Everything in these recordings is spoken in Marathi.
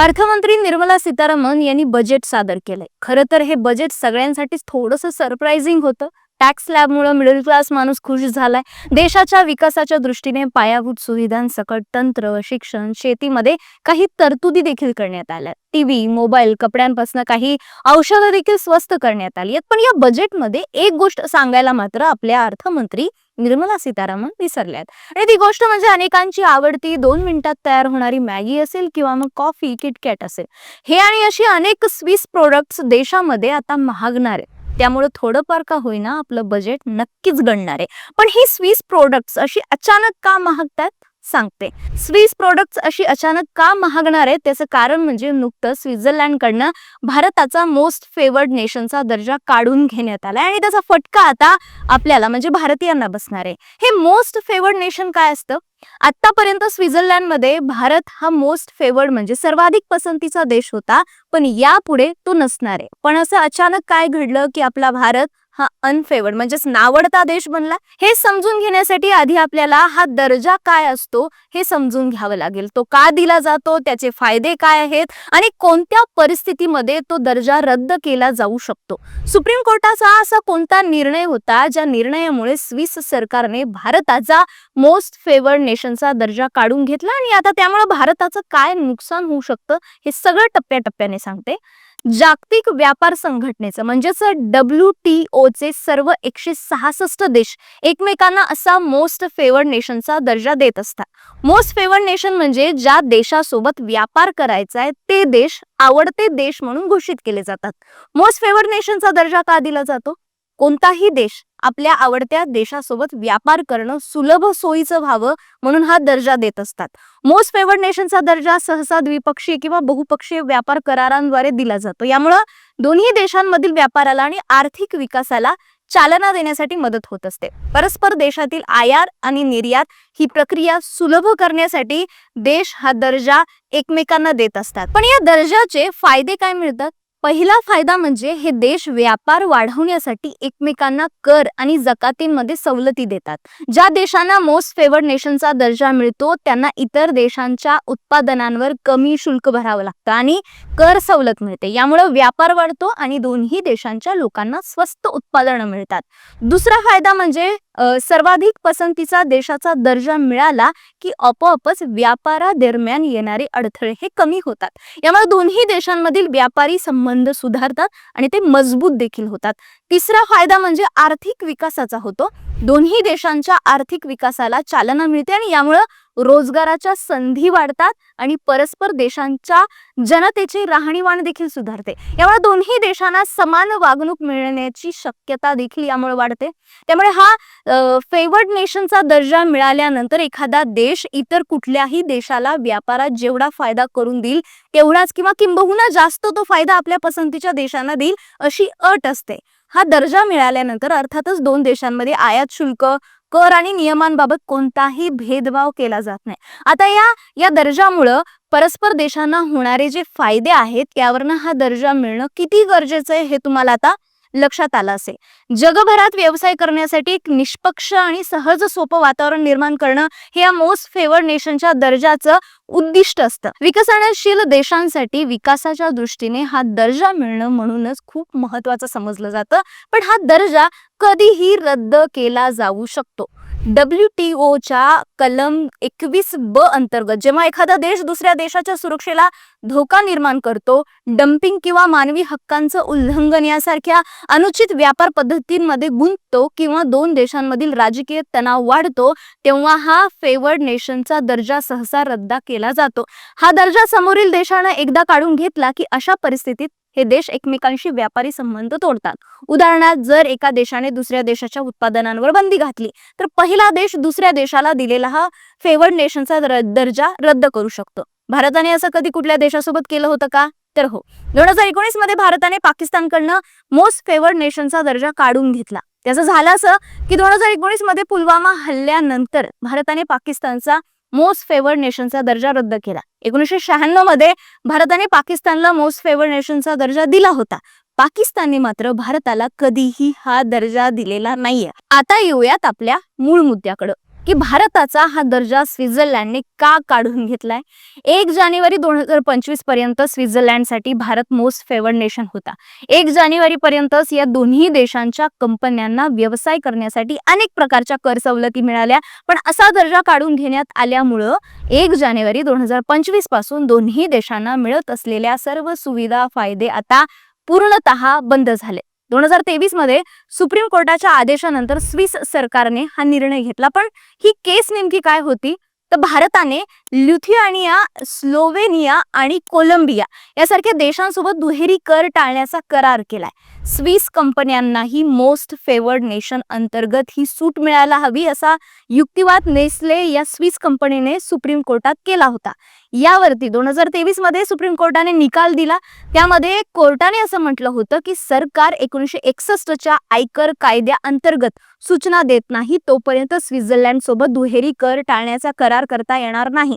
अर्थमंत्री निर्मला सीतारामन यांनी बजेट सादर केलंय. खरं तर हे बजेट सगळ्यांसाठीच थोडंसं सरप्राइझिंग होतं. टॅक्स स्लॅबमुळे मिडल क्लास माणूस खुश झालाय. देशाच्या विकासाच्या दृष्टीने पायाभूत सुविधांसकट तंत्र शिक्षण शेतीमध्ये काही तरतुदी देखील करण्यात आल्या टीव्ही मोबाईल कपड्यांपासून काही औषधं देखील स्वस्त करण्यात आली आहेत. पण या बजेटमध्ये एक गोष्ट सांगायला मात्र आपल्या अर्थमंत्री निर्मला सीतारामन विसरल्यात. आणि ती गोष्ट म्हणजे अनेकांची आवडती दोन मिनिटात तयार होणारी मॅगी असेल किंवा मग कॉफी किटकॅट असेल. हे आणि अशी अनेक स्विस प्रोडक्ट्स देशामध्ये आता महागणार आहेत. त्यामुळे थोडंफार का होईना आपलं बजेट नक्कीच गणणार आहे. पण ही स्विस प्रोडक्ट्स अशी अचानक का महागतात? सांगते. स्विस प्रोडक्ट्स अशी अचानक का महागणार आहे त्याचं कारण म्हणजे नुकतं स्वित्झर्लंडकडनं भारताचा मोस्ट फेवर्ड नेशनचा दर्जा काढून घेण्यात आलाय आणि त्याचा फटका आता आपल्याला म्हणजे भारतीयांना बसणार आहे. हे मोस्ट फेवर्ड नेशन काय असतं? आतापर्यंत स्वित्झर्लंडमध्ये भारत हा मोस्ट फेवर्ड म्हणजे सर्वाधिक पसंतीचा देश होता पण यापुढे तो नसणार आहे. पण असं अचानक काय घडलं की आपला भारत हा अनफेवर्ड म्हणजेच नावडता देश बनला हे समजून घेण्यासाठी आधी आपल्याला हा दर्जा काय असतो हे समजून घ्यावं लागेल. तो का दिला जातो त्याचे फायदे काय आहेत आणि कोणत्या परिस्थितीमध्ये तो दर्जा रद्द केला जाऊ शकतो. सुप्रीम कोर्टाचा असा कोणता निर्णय होता ज्या निर्णयामुळे स्विस सरकारने भारताचा मोस्ट फेवर्ड नेशनचा दर्जा काढून घेतला आणि आता त्यामुळे भारताचं काय नुकसान होऊ शकतं हे सगळं टप्प्याटप्प्याने सांगते. जागतिक व्यापार संघटनेचं म्हणजेच डब्ल्यू टी ओचे सर्व एकशे सहासष्ट देश एकमेकांना असा मोस्ट फेवर्ड नेशनचा दर्जा देत असतात. मोस्ट फेवर्ड नेशन म्हणजे ज्या देशासोबत व्यापार करायचा आहे ते देश आवडते देश म्हणून घोषित केले जातात. मोस्ट फेवर्ड नेशनचा दर्जा का दिला जातो? कोणताही देश आपल्या आवडत्या देशासोबत व्यापार करणं सुलभ सोयीचं व्हावं म्हणून हा दर्जा देत असतात. मोस्ट फेवर्ड नेशनचा दर्जा सहसा द्विपक्षीय किंवा बहुपक्षीय व्यापार करारांद्वारे दिला जातो. यामुळं दोन्ही देशांमधील व्यापाराला आणि आर्थिक विकासाला चालना देण्यासाठी मदत होत असते. परस्पर देशातील आयात आणि निर्यात ही प्रक्रिया सुलभ करण्यासाठी देश हा दर्जा एकमेकांना देत असतात. पण या दर्जाचे फायदे काय मिळतात? पहिला फायदा म्हणजे हे देश व्यापार वाढवण्यासाठी एकमेकांना कर आणि जकातींमध्ये सवलती देतात. ज्या देशांना मोस्ट फेवर्ड नेशनचा दर्जा मिळतो त्यांना इतर देशांच्या उत्पादनांवर कमी शुल्क भरावं लागतं आणि कर सवलत मिळते. यामुळे व्यापार वाढतो आणि दोन्ही देशांच्या लोकांना स्वस्त उत्पादनं मिळतात. दुसरा फायदा म्हणजे सर्वाधिक पसंतीचा देशाचा दर्जा मिळाला की आपोआपच व्यापारादरम्यान येणारे अडथळे हे कमी होतात. यामुळे दोन्ही देशांमधील व्यापारी संबंध सुधारतात आणि ते मजबूत देखील होतात. तिसरा फायदा म्हणजे आर्थिक विकासाचा होतो. दोन्ही देशांच्या आर्थिक विकासाला चालना मिळते आणि यामुळं रोजगाराच्या संधी वाढतात आणि परस्पर देशांच्या जनतेची राहणीमान देखील सुधारते. यामुळे दोन्ही देशांना समान वागणूक मिळण्याची शक्यता देखील यामुळे वाढते. त्यामुळे हा फेवर्ड नेशनचा दर्जा मिळाल्यानंतर एखादा देश इतर कुठल्याही देशाला व्यापारात जेवढा फायदा करून देईल तेवढाच किंवा किंबहुना जास्त तो फायदा आपल्या पसंतीच्या देशांना देईल अशी अट असते. हा दर्जा मिळाल्यानंतर अर्थातच दोन देशांमध्ये आयात शुल्क कर आणि नियमांबाबत कोणताही भेदभाव केला जात नाही. आता या या दर्जामुळं परस्पर देशांना होणारे जे फायदे आहेत त्यावरनं हा दर्जा मिळणं किती गरजेचं आहे हे तुम्हाला आता लक्षात आलं असेल. जगभरात व्यवसाय करण्यासाठी एक निष्पक्ष आणि सहज सोपं वातावरण निर्माण करणं हे या मोस्ट फेवर्ड नेशनच्या दर्जाचं उद्दिष्ट असतं. विकसनशील देशांसाठी विकासाच्या दृष्टीने हा दर्जा मिळणं म्हणूनच खूप महत्वाचं समजलं जातं. पण हा दर्जा कधीही रद्द केला जाऊ शकतो. डब्ल्यू टी ओच्या कलम एकवीस ब अंतर्गत जेव्हा एखादा देश दुसऱ्या देशाच्या सुरक्षेला धोका निर्माण करतो डम्पिंग किंवा मानवी हक्कांचं उल्लंघन यासारख्या अनुचित व्यापार पद्धतींमध्ये गुंततो किंवा दोन देशांमधील राजकीय तणाव वाढतो तेव्हा हा फेवर्ड नेशनचा दर्जा सहसा रद्द केला जातो. हा दर्जा समोरील देशानं एकदा काढून घेतला की अशा परिस्थितीत हे देश एकमेकांशी व्यापारी संबंध तोडतात. उदाहरणार्थ जर एका देशाने दुसऱ्या देशाच्या उत्पादनांवर बंदी घातली तर पहिला देश दुसऱ्या देशाला दिलेला हा फेवर्ड नेशनचा दर्जा रद्द करू शकतो. भारताने असं कधी कुठल्या देशासोबत केलं होतं का? तर हो दोन हजार एकोणीसमध्ये भारताने पाकिस्तानकडनं मोस्ट फेवर्ड नेशनचा दर्जा काढून घेतला. त्याचं झालं असं की दोन हजार एकोणीसमध्ये पुलवामा हल्ल्यानंतर भारताने पाकिस्तानचा मोस्ट फेवर्ड नेशनचा दर्जा रद्द केला. एकोणीसशे शहाण्णवमध्ये भारताने पाकिस्तानला मोस्ट फेवर्ड नेशनचा दर्जा दिला होता. पाकिस्तानने मात्र भारताला कधीही हा दर्जा दिलेला नाहीये. आता येऊयात आपल्या मूळ मुद्द्याकडं. की भारताचा हा दर्जा स्वित्झर्लंडने का काढून घेतलाय? एक जानेवारी दोन हजार पंचवीसपर्यंत स्वित्झर्लंडसाठी भारत मोस्ट फेवर्ड नेशन होता. एक जानेवारी पर्यंतच या दोन्ही देशांच्या कंपन्यांना व्यवसाय करण्यासाठी अनेक प्रकारच्या कर सवलती मिळाल्या. पण असा दर्जा काढून घेण्यात आल्यामुळं एक जानेवारी दोन हजार पंचवीसपासून दोन्ही देशांना मिळत असलेल्या सर्व सुविधा फायदे आता पूर्णतः बंद झाले. दोन हजार तेवीसमध्ये सुप्रीम कोर्टाच्या आदेशानंतर स्विस सरकारने हा निर्णय घेतला. पण ही केस नेमकी काय होती? तर भारताने ल्युथियानिया स्लोवेनिया आणि कोलंबिया यासारख्या देशांसोबत दुहेरी कर टाळण्याचा करार केलाय. स्विस कंपन्यांनाही मोस्ट फेवर्ड नेशन अंतर्गत ही सूट मिळायला हवी असा युक्तिवाद नेस्ले या स्विस कंपनीने सुप्रीम कोर्टात केला होता. यावरती दोन हजार तेवीसमध्ये सुप्रीम कोर्टाने निकाल दिला. त्यामध्ये कोर्टाने असं म्हटलं होतं की सरकार एकोणीसशे एकसष्टच्या आयकर कायद्या अंतर्गत सूचना देत नाही तोपर्यंत स्वित्झर्लंड सोबत दुहेरी कर टाळण्याचा करार करता येणार नाही.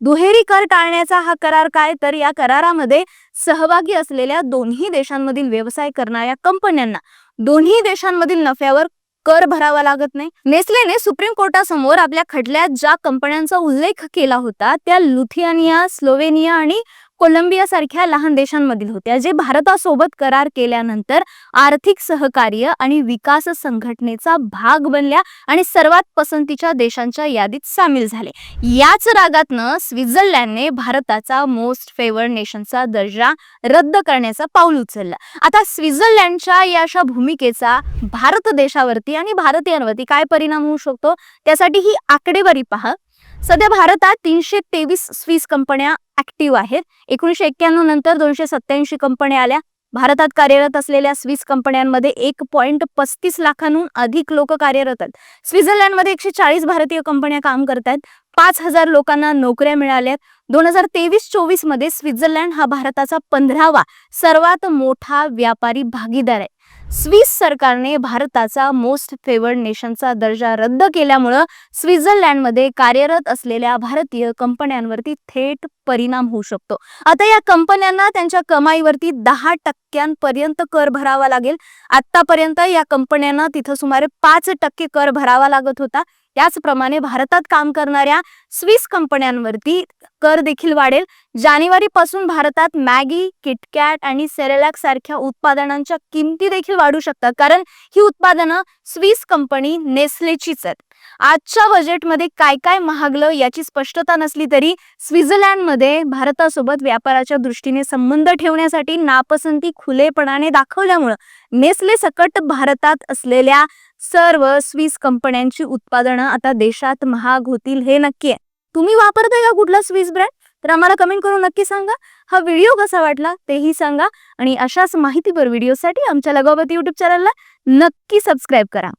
दुहेरी कर टाळण्याचा हा करार काय? तर या करारामध्ये सहभागी असलेल्या दोन्ही देशांमधील व्यवसाय करणाऱ्या कंपन्यांना. दोन्ही देशांमधील नफ्यावर कर भरावा लागत नाही. नेस्लेने सुप्रीम कोर्टासमोर आपल्या खटल्यात ज्या कंपन्यांचा उल्लेख केला होता त्या लुथियानिया स्लोवेनिया आणि कोलंबिया सारख्या लहान देशांमधील होत्या जे भारतासोबत करार केल्यानंतर आर्थिक सहकार्य आणि विकास संघटनेचा भाग बनल्या आणि सर्वात पसंतीच्या देशांच्या यादीत सामील झाले. याच रागातनं स्वित्झर्लंडने भारताचा मोस्ट फेवर्ड नेशनचा दर्जा रद्द करण्याचा पाऊल उचलला. आता स्वित्झर्लंडच्या या अशा भूमिकेचा भारत देशावरती आणि भारतीयांवरती काय परिणाम होऊ शकतो? त्यासाठी ही आकडेवारी पहा. सध्या भारतात तीनशे तेवीस स्विस कंपन्या ऍक्टिव्ह आहेत. एकोणीसशे एक्क्याण्णव नंतर दोनशे सत्याऐंशी कंपन्या आल्या. भारतात कार्यरत असलेल्या स्विस कंपन्यांमध्ये एक पॉईंट पस्तीस लाखांहून अधिक लोक कार्यरत आहेत. स्वित्झर्लंडमध्ये एकशे चाळीस भारतीय कंपन्या काम करत आहेत. पाच हजार लोकांना नोकऱ्या मिळाल्यात दोन हजार तेवीस चोवीसमध्ये स्वित्झर्लंड हा भारताचा पंधरावा सर्वात मोठा व्यापारी भागीदार आहे. स्विस सरकारने भारताचा मोस्ट फेवर्ड नेशनचा दर्जा रद्द केल्यामुळं स्वित्झर्लंडमध्ये कार्यरत असलेल्या भारतीय कंपन्यांवरती थेट परिणाम होऊ शकतो. आता या कंपन्यांना त्यांच्या कमाईवरती दहा टक्क्यांपर्यंत कर भरावा लागेल. आतापर्यंत या कंपन्यांना तिथं सुमारे पाच टक्के कर भरावा लागत होता. त्याचप्रमाणे भारतात काम करणाऱ्या स्विस कंपन्यांवरती कर देखील वाढेल. जानेवारी पासून भारतात मॅगी किटकॅट आणि सेरेलॅक सारख्या उत्पादनांच्या किमती देखील वाढू शकतात. कारण ही उत्पादनं स्विस कंपनी नेस्लेचीच आहेत. आजच्या बजेटमध्ये काय काय महागलं याची स्पष्टता नसली तरी स्वित्झर्लंडमध्ये भारतासोबत व्यापाराच्या दृष्टीने संबंध ठेवण्यासाठी नापसंती खुलेपणाने दाखवल्यामुळं नेस्ले सकट भारतात असलेल्या सर्व स्विस कंपन्यांची उत्पादनं आता देशात महाग होतील हे नक्की आहे. तुम्ही वापरताय का कुठला स्विस ब्रँड? तर आम्हाला कमेंट करून नक्की सांगा. हा व्हिडिओ कसा वाटला तेही सांगा आणि अशाच माहितीपर व्हिडिओसाठी आमच्या लगावती युट्यूब चॅनलला नक्की सबस्क्राईब करा.